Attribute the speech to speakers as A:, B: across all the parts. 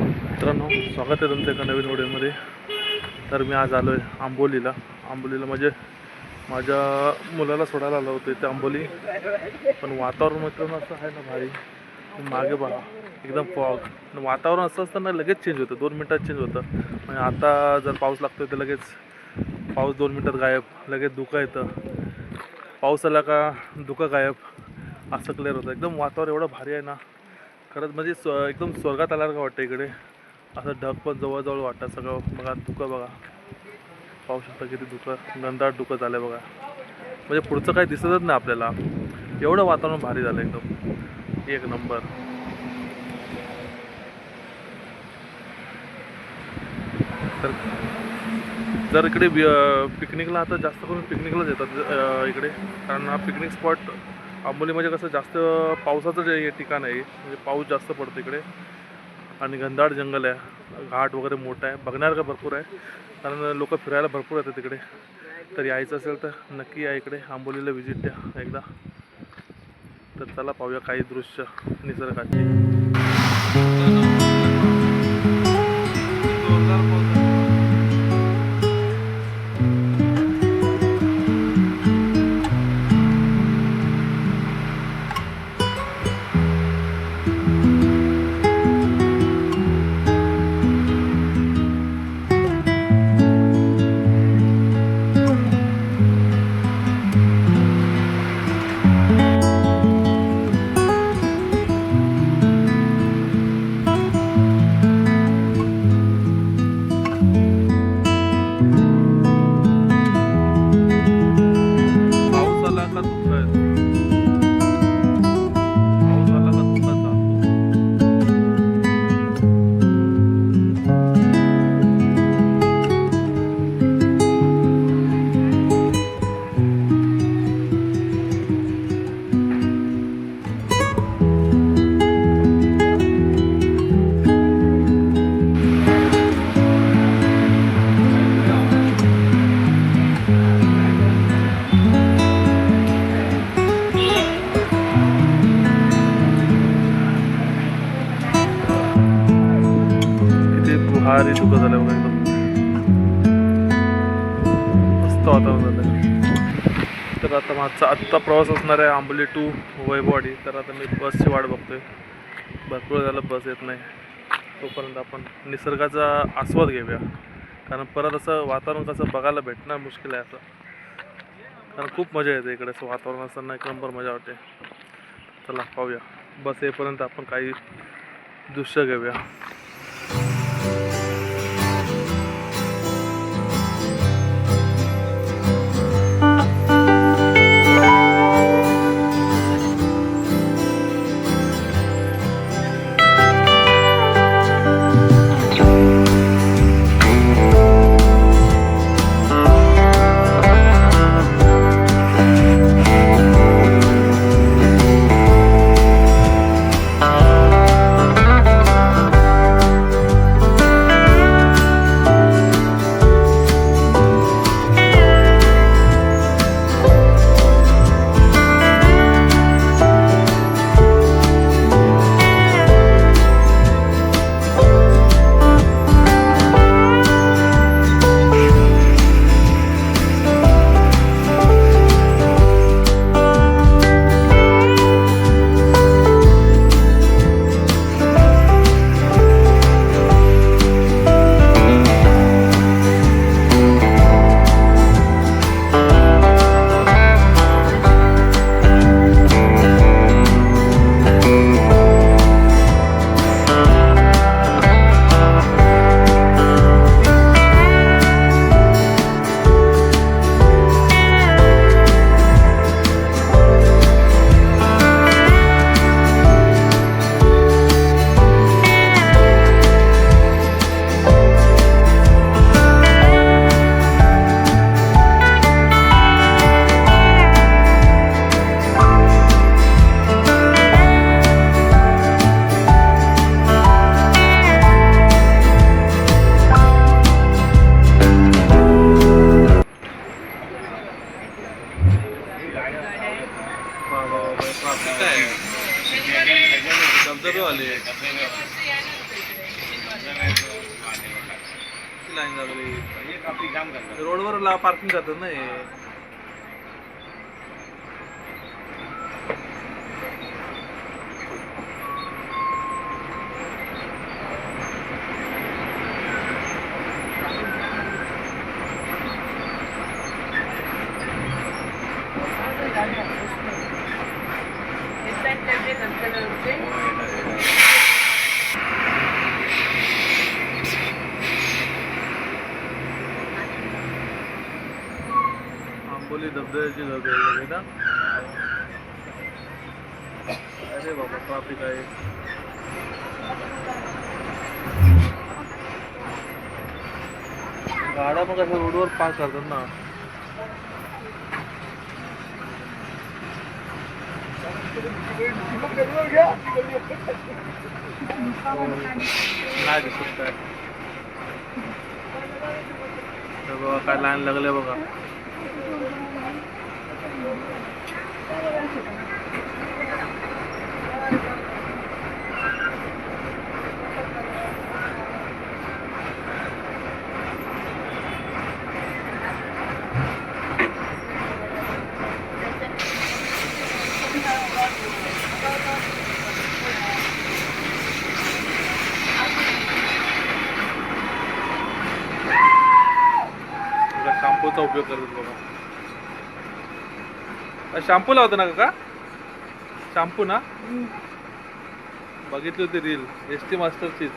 A: मित्रांनो स्वागत आहे तुमचं एका नवीन व्हिडिओमध्ये. तर मी आज आलो आहे आंबोलीला. आंबोलीला म्हणजे माझ्या मुलाला सोडायला आलो होतो इथे आंबोली. पण वातावरण मित्रांनो असं आहे ना भारी. मागे बघा. एकदम फॉग वातावरण असं असताना लगेच चेंज होतं. दोन मिनटात चेंज होतं. म्हणजे आता जर पाऊस लागतो तर लगेच पाऊस दोन मिनटात गायब. लगेच दुखं येतं. पाऊस आला का धुकं गायब. असं क्लिअर होतं. एकदम वातावरण एवढं भारी आहे ना. खरंच म्हणजे स्व एकदम स्वर्गात आल्यासारखं वाटतं इकडे. असं ढग पण जवळजवळ वाटतं सगळं. बघा धुकं बघा. पाहू शकता किती धुकं गंधाट धुकं झालं बघा. म्हणजे पुढचं काही दिसतच नाही आपल्याला. एवढं वातावरण भारी झालं एकदम. एक नंबर. तर जर इकडे पिकनिकला आता जास्त करून पिकनिकलाच येतात इकडे. कारण हा पिकनिक स्पॉट आंबोली म्हणजे कसं जास्त पावसाचं जे हे ठिकाण आहे म्हणजे पाऊस जास्त पडतो इकडे. आणि घनदाट जंगल आहे. घाट वगैरे मोठा आहे. बघण्यासारखं भरपूर आहे. कारण लोक फिरायला भरपूर येतात तिकडे तर यायचं असेल तर नक्की या इकडे. आंबोलीला व्हिजिट द्या एकदा. तर चला पाहूया काही दृश्य निसर्गाची. मस्त वातावरण झालं तर आता माझा आत्ता प्रवास असणार आहे आंबोली टू वैभवाडी तर आता मी बसची वाट बघतोय. भरपूर झालं बस येत नाही. तोपर्यंत आपण निसर्गाचा आस्वाद घेऊया. कारण परत असं वातावरण कसं बघायला भेटणं मुश्किल आहे असं कारण खूप मजा येते इकडे. असं वातावरण असताना एक नंबर मजा वाटते. चला पाहूया. बस येईपर्यंत आपण काही दृश्य घेऊया. 这都没 अरे बाबा ट्राफिक आहे. गाड्या मग अशा रोडवर पास करतात ना. नाही दिसत काय. तर बघा काय लाईन लागले बघा. शॅम्पूचा उपयोग बघा. शॅम्पू लावतो ना का शॅम्पू ना? बघितली होती रील एस टी मास्टरचीच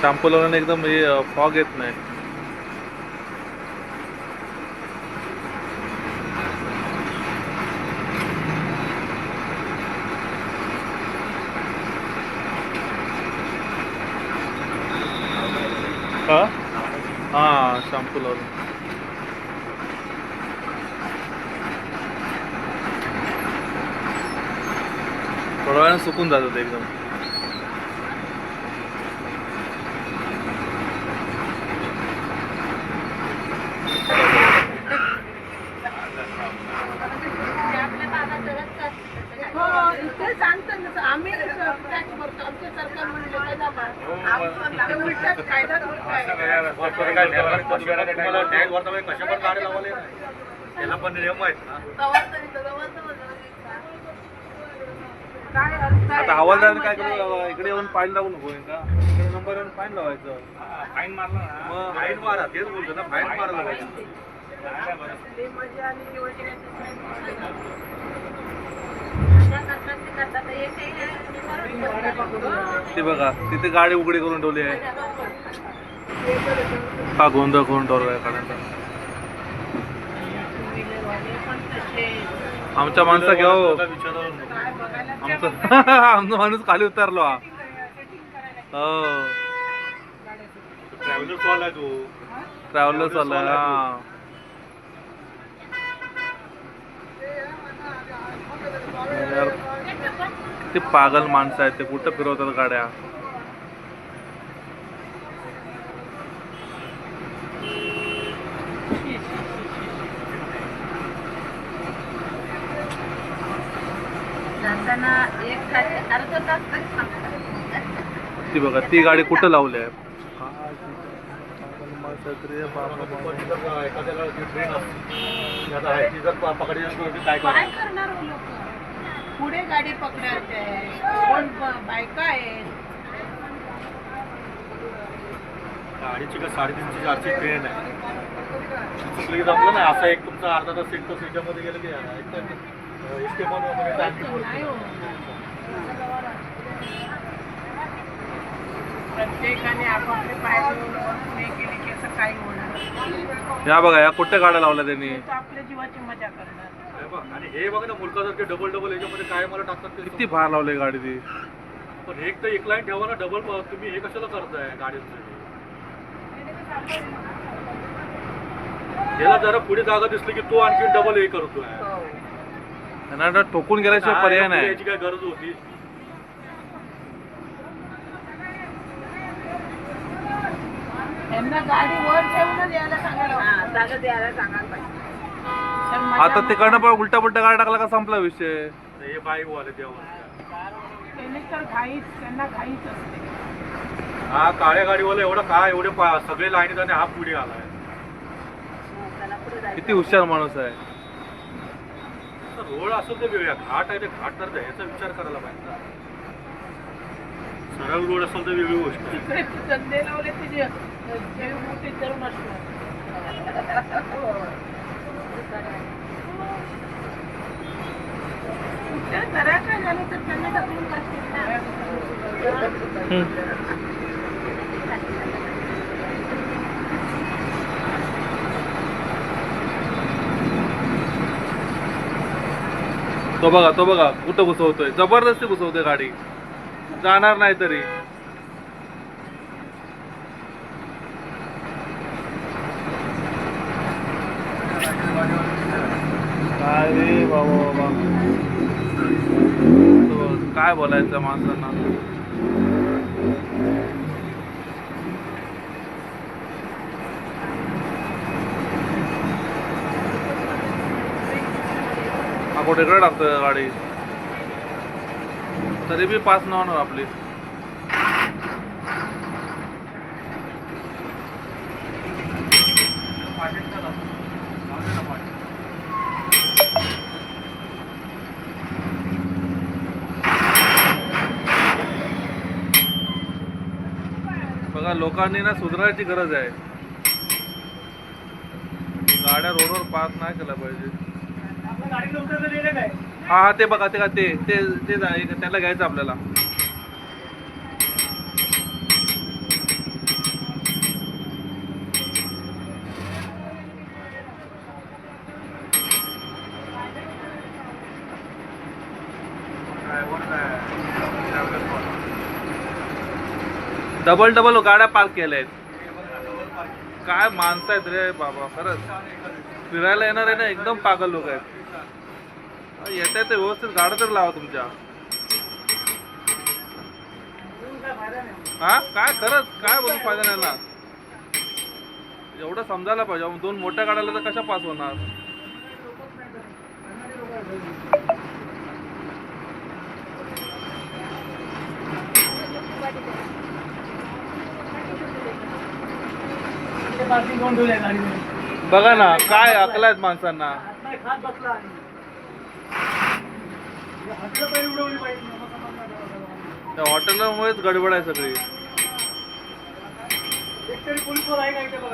A: शॅम्पू लावल्याने एकदम हे फॉग येत नाही का हा शॅम्पू थोड्या वेळाने सुकून जातं ते एकदम
B: हो, इथे सांगतात ना, आम्ही टॅक्स भरतो, आमचं सरकार म्हणलं काय झालं? आपण ते उलटं कायदा उलटा आहे.
C: त्याला पण नियम आहेत ना
B: तवाच तरी तर तवाच म्हणलं. काय अर्थ आहे?
A: आता हवालदार काय करू इकडे येऊन फाईन लावू नको का? इकडे नंबर येऊन फाईन लावायचं.
C: फाईन मारला ना.
A: मग?
C: फाईन मारा तेच बोलतो ना फाईन
B: करतात, ते
A: बघा तिथे गाडी उघडी करून ठेवली आहे. हा गोंधळ करून ठेवला आहे गाड्यांचा
B: टू-व्हीलरवाले पण तसे.
A: आमच्या माणसा हो.
B: बघायला
A: आमचं आमचा माणूस खाली उतरलो. हा हो.
C: ट्रॅव्हलर्स वाला आहे तो.
A: ट्रॅव्हलर्स आलाय हा. यार, ते पागल माणसं आहेत ते कुठं फिरवतात गाड्या?
B: एक खाली अर्धा तास तरी थांबतात.
A: ती बघा ती गाडी कुठं लावली आहे?
C: काय
B: करणार हो लोक? पुढे गाडी पकडायची आहे. कोण ब- बायका आहेत?
C: गाडीची का साडेतीनशे चारशे ट्रेन आहे? ती चुकली जमलं असं एक तुमचा अर्धा तास एक तास याच्यामध्ये गेलं की
B: प्रत्येकाने आपापले पायदे हे केले की असं काही होणार
A: या बघा या कुठे गाड्या लावल्या त्यांनी?
B: आपल्या जीवाची मजा करणार.
C: हे बघ, आणि हे बघ ना मुलकासारखे डबल डबल याच्यामध्ये काय मला टाकतात ते
A: किती भार लावले गाडी ती.
C: पण एक तर एक लाईन ठेवा ना डबल तुम्ही हे कशाला करताय गाडीचं? याला जरा पुढे जागा दिसली की तो आणखी डबल हे करतोय.
A: त्यांना आता ठोकून गेल्याशिवाय पर्याय नाही.
C: याची काय गरज होती?
B: त्यांना गाडी वर ठेवूनच यायला सांगायला जागा द्यायला सांगायला पाहिजे. तर मजा
A: आता तिकडनं पण उलटा पुलटा गाडी टाकला का संपला विषय?
C: हे बाईक वाले तेव्हा
B: त्यांनी तर घाईच त्यांना घाईच असते.
C: हा काळ्या गाडीवाला एवढा काय एवढे पा- सगळे लाईनीत आणि हा पुढे आलाय.
A: किती हुशार माणूस आहे.
C: रोड असेल तर वेगळ्या घाट आहे ते घाट तर याचा विचार करायला पाहिजे ना. सरळ रोड असेल तर वेगळी गोष्ट.
B: तिकडे धंदे लावले तिचे ते मोठी तरुण करा काय झालं तर त्यांना ढकलून
A: तो बघा तो बघा कुठं घुसवतोय? जबरदस्ती घुसवतोय गाडी. जाणार नाही तरी. काय बाबा तो काय बोलायचं माणसांना? हा टाकतं इकडे गाडी. तरी बी पास न होणार आपली. बघा लोकांनी ना सुधारायची गरज आहे. गाड्या रोडवर पास नाही केल्या पाहिजे. हा हा ते बघा ते का ते ते त्याला घ्यायचं आपल्याला. डबल डबल गाड्या पार्क केल्या आहेत. काय माणसं आहेत रे बाबा खरंच. फिरायला येणार आहे ना एकदम पागल लोक आहेत. येत आहे ते व्यवस्थित गाड्या तर लावा तुमच्या. हा? काय खरंच? काय बोलून फायदा नाही ना एवढं समजायला पाहिजे. दोन मोठ्या गाड्याला तर कशा पास होणार? बघा ना काय अकला आहेत माणसांना. त्या हॉटेलमुळेच गडबड आहे सगळी.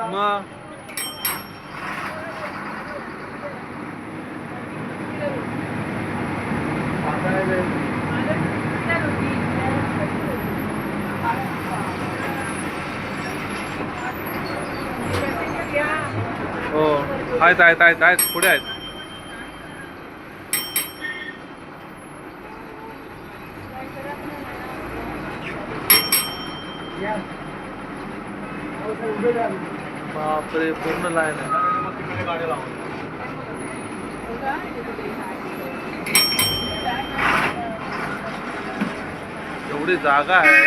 A: मग? हो. आहेत आहेत आहेत आहेत. पुढे आहेत. बापरे पूर्ण लाईन आहे. एवढी जागा आहे.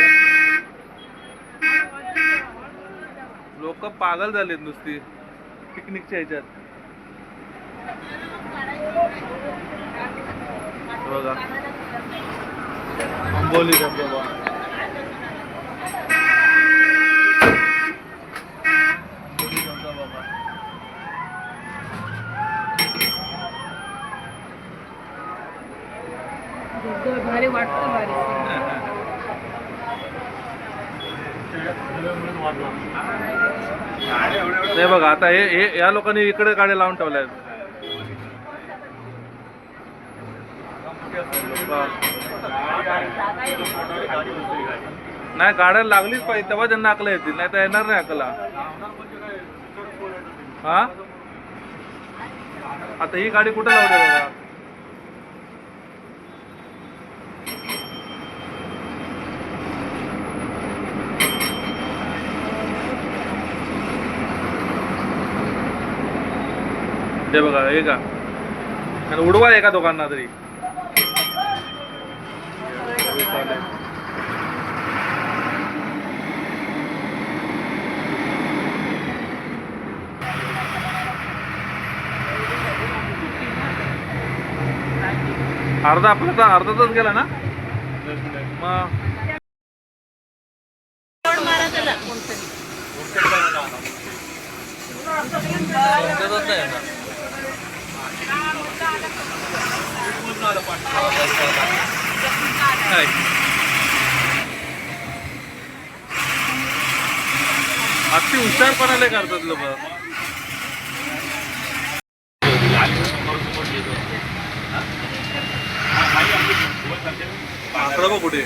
A: लोक पागल झालेत नुसती पिकनिकच्या ह्याच्यात. बघा. आंबोली धबधबा.
B: भारी वाटतं भारी
A: नाही बघा आता हे हे या लोकांनी इकडे गाड्या लावून ठेवल्या आहेत. नाही गाड्या लागलीच पाहिजे तेव्हा त्यांना अकला येतील नाही तर येणार नाही अकला. हा? आता ही गाडी कुठे लावली बघा? ते बघा हे का? आणि उडवा आहे का दोघांना तरी. अर्धा आपला अर्धा तास गेला ना? मग. अगदी हुशारपणाने करतात लोक. आकडा कुठे.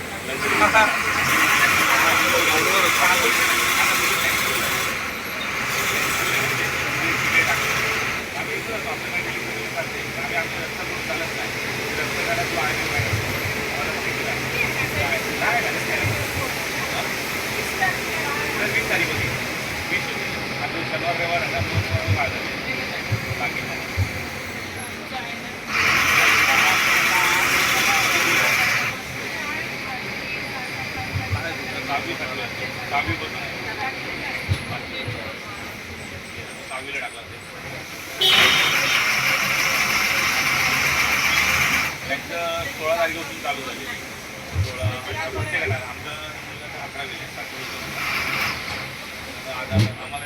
D: आणि आमचा रस्ता खूप चालत नाही तारीख होती ॲक्ट सोळा तारखेपासून चालू झाले. सोळा म्हणजे आमचं अकरा गेले आम्हाला